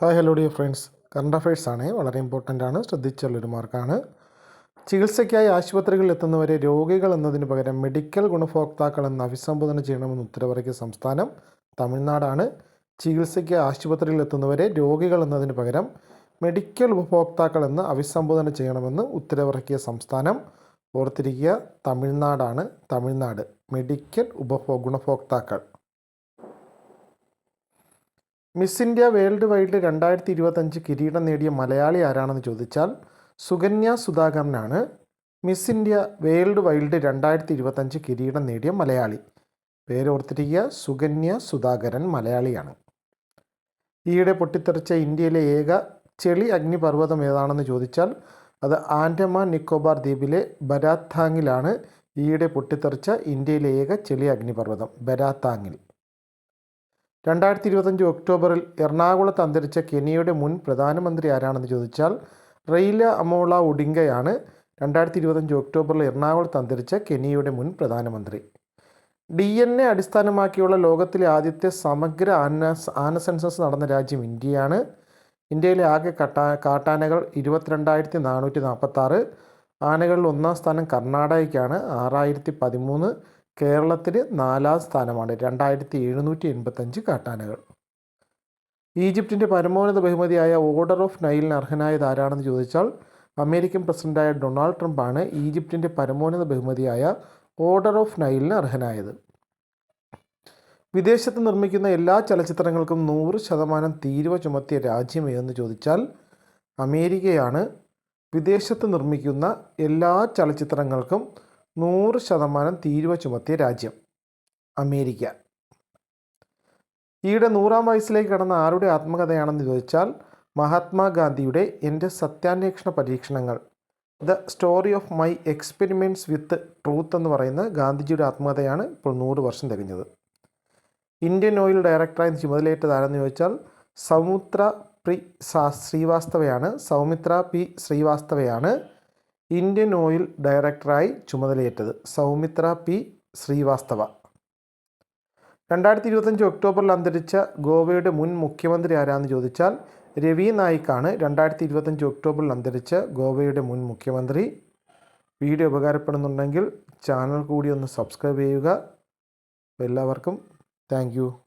Hi hello dear friends current affairs ആണ് വളരെ important ആണ്. ശ്രദ്ധിച്ചുള്ളൊരു മാർക്കാണ് ചികിത്സയ്ക്കായി ആശുപത്രികളിൽ എത്തുന്നവരെ രോഗികൾ എന്നതിന് പകരം മെഡിക്കൽ ഗുണഭോക്താക്കൾ എന്ന് അഭിസംബോധന ചെയ്യണമെന്ന് ഉത്തരവിറക്കിയ സംസ്ഥാനം തമിഴ്നാടാണ്. ചികിത്സയ്ക്ക് ആശുപത്രിയിൽ എത്തുന്നവരെ രോഗികൾ എന്നതിന് പകരം മെഡിക്കൽ ഉപഭോക്താക്കൾ എന്ന് അഭിസംബോധന ചെയ്യണമെന്ന് ഉത്തരവിറക്കിയ സംസ്ഥാനം ഓർത്തിരിക്കുക തമിഴ്നാടാണ്. തമിഴ്നാട്. മെഡിക്കൽ ഉപഭോ ഗുണഭോക്താക്കൾ. മിസ് ഇന്ത്യ വേൾഡ് വൈഡ് രണ്ടായിരത്തി ഇരുപത്തഞ്ച് കിരീടം നേടിയ മലയാളി ആരാണെന്ന് ചോദിച്ചാൽ സുകന്യ സുധാകരനാണ്. മിസ് ഇന്ത്യ വേൾഡ് വൈൽഡ് രണ്ടായിരത്തി ഇരുപത്തഞ്ച് കിരീടം നേടിയ മലയാളി. പേരോർത്തിരിക്കുക സുകന്യ സുധാകരൻ മലയാളിയാണ്. ഈയിടെ പൊട്ടിത്തെറിച്ച ഇന്ത്യയിലെ ഏക ചെളി അഗ്നിപർവതം ഏതാണെന്ന് ചോദിച്ചാൽ അത് ആൻഡമാൻ നിക്കോബാർ ദ്വീപിലെ ബരാത്താങ്ങിലാണ് ഈയിടെ പൊട്ടിത്തെറിച്ച ഇന്ത്യയിലെ ഏക ചെളി അഗ്നിപർവതം ബരാത്താങ്ങിൽ. രണ്ടായിരത്തി ഇരുപത്തഞ്ച് ഒക്ടോബറിൽ എറണാകുളത്ത് അന്തരിച്ച കെനിയയുടെ മുൻ പ്രധാനമന്ത്രി ആരാണെന്ന് ചോദിച്ചാൽ റെയില അമോള ഒഡിങ്കയാണ് രണ്ടായിരത്തി ഇരുപത്തഞ്ച് ഒക്ടോബറിൽ എറണാകുളത്ത് അന്തരിച്ച കെനിയയുടെ മുൻ പ്രധാനമന്ത്രി. ഡി എൻ എ അടിസ്ഥാനമാക്കിയുള്ള ലോകത്തിലെ ആദ്യത്തെ സമഗ്ര ആന ആന സെൻസസ് നടന്ന രാജ്യം ഇന്ത്യയാണ്. ഇന്ത്യയിലെ ആകെ കട്ടാ കാട്ടാനകൾ ഇരുപത്തിരണ്ടായിരത്തി നാനൂറ്റി നാൽപ്പത്താറ് ആനകളിൽ ഒന്നാം സ്ഥാനം കർണാടകയ്ക്കാണ് ആറായിരത്തി പതിമൂന്ന് കേരളത്തിൽ നാലാം സ്ഥാനമാണ് രണ്ടായിരത്തി എഴുന്നൂറ്റി എൺപത്തഞ്ച് കാട്ടാനകൾ. ഈജിപ്തിന്റെ പരമോന്നത ബഹുമതിയായ ഓർഡർ ഓഫ് നൈലിന് അർഹനായത് ആരാണെന്ന് ചോദിച്ചാൽ അമേരിക്കൻ പ്രസിഡന്റായ ഡൊണാൾഡ് ട്രംപാണ് ഈജിപ്തിന്റെ പരമോന്നത ബഹുമതിയായ ഓർഡർ ഓഫ് നൈലിന് അർഹനായത്. വിദേശത്ത് നിർമ്മിക്കുന്ന എല്ലാ ചലച്ചിത്രങ്ങൾക്കും നൂറ് ശതമാനം തീരുവ ചുമത്തിയ രാജ്യം ഏതെന്ന് ചോദിച്ചാൽ അമേരിക്കയാണ്. വിദേശത്ത് നിർമ്മിക്കുന്ന എല്ലാ ചലച്ചിത്രങ്ങൾക്കും നൂറ് ശതമാനം തീരുവ ചുമത്തിയ രാജ്യം അമേരിക്ക. ഈയിടെ നൂറാം വയസ്സിലേക്ക് കടന്ന ആരുടെ ആത്മകഥയാണെന്ന് ചോദിച്ചാൽ മഹാത്മാഗാന്ധിയുടെ എന്റെ സത്യാന്വേഷണ പരീക്ഷണങ്ങൾ the story of my experiments with truth എന്ന് പറയുന്ന ഗാന്ധിജിയുടെ ആത്മകഥയാണ് ഇപ്പോൾ നൂറ് വർഷം തികഞ്ഞത്. ഇന്ത്യൻ ഓയിൽ ഡയറക്ടറായി ചുമതലയേറ്റത് ആരെന്ന് ചോദിച്ചാൽ സൗമിത്ര പി ശ്രീവാസ്തവയാണ് സൗമിത്ര പി ശ്രീവാസ്തവയാണ്. ഇന്ത്യൻ ഓയിൽ ഡയറക്ടറായി ചുമതലയേറ്റത് സൗമിത്ര പി. ശ്രീവാസ്തവ. രണ്ടായിരത്തി ഇരുപത്തഞ്ച് ഒക്ടോബറിൽ അന്തരിച്ച ഗോവയുടെ മുൻ മുഖ്യമന്ത്രി ആരാന്ന് ചോദിച്ചാൽ രവി നായിക്കാണ് രണ്ടായിരത്തി ഇരുപത്തഞ്ച് ഒക്ടോബറിൽ അന്തരിച്ച ഗോവയുടെ മുൻ മുഖ്യമന്ത്രി. വീഡിയോ ഉപകാരപ്പെടുന്നുണ്ടെങ്കിൽ ചാനൽ കൂടി ഒന്ന് സബ്സ്ക്രൈബ് ചെയ്യുക. എല്ലാവർക്കും താങ്ക്